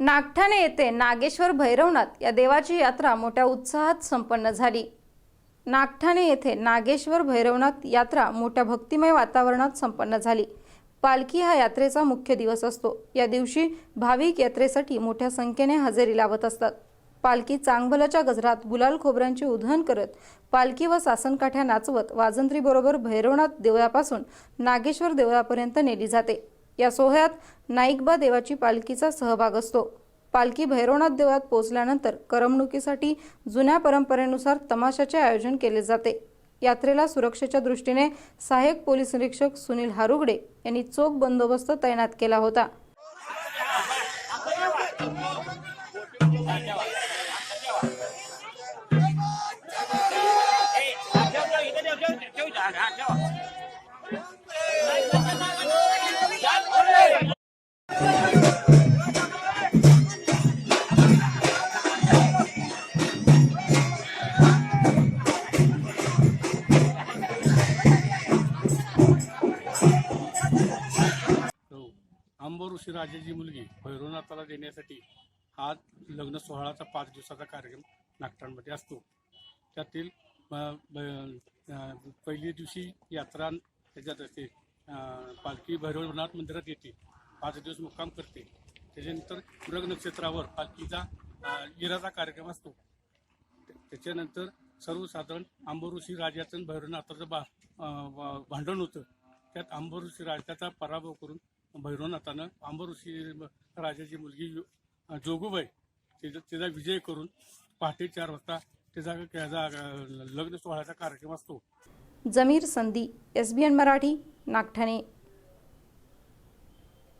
नागठाणे येथे नागेश्वर भैरवनाथ या देवाची यात्रा मोठ्या उत्साहात संपन्न झाली. नागठाणे येथे नागेश्वर भैरवनाथ यात्रा मोठ्या भक्तिमय वातावरणात संपन्न झाली. पालखी हा यात्रेचा मुख्य दिवस असतो. या दिवशी भाविक यात्रेसाठी मोठ्या संख्येने हजेरी लावत असतात. पालखी चांगभलाच्या गजरात गुलाल खोबऱ्यांचे उधळण करत पालखी व सासनकाठ्या नाचवत वाजंत्रीबरोबर भैरवनाथ देवळापासून नागेश्वर देवळापर्यंत नेली जाते. या सोहळ्यात नाईकबा देवाची पालखीचा सहभाग असतो. पालखी भैरवनाथ देवळात पोहोचल्यानंतर करमणुकीसाठी जुन्या परंपरेनुसार तमाशाचे आयोजन केले जाते. यात्रेला सुरक्षेच्या दृष्टीने सहाय्यक पोलीस निरीक्षक सुनील हारुगडे यांनी चोख बंदोबस्त तैनात केला होता. अंबऋषी राजाची मुलगी भैरवनाथाला देण्यासाठी हा लग्न सोहळाचा पाच दिवसाचा कार्यक्रम नागठाणमध्ये असतो. त्यातील ब- पहिली दिवशी यात्रा त्याच्यात असते. पालखी भैरवनाथ मंदिरात येते. पाच दिवस मुक्काम करते. त्याच्यानंतर पूरक नक्षत्रावर पालखीचा इराचा कार्यक्रम असतो. त्याच्यानंतर सर्वसाधारण अंबऋषी राजाचं भैरवनाथाचं बा भांडण होतं. त्यात अंबऋषी राजाचा पराभव करून भैरवनाथानं आंबरुषी राजाची मुलगी जो- जोगूबाई तिचा तिचा विजय करून पहाटे चार वाजता तिचा त्याचा लग्न सोहळ्याचा कार्यक्रम असतो. Jameer Sandhi S B N Marathi Nagthane.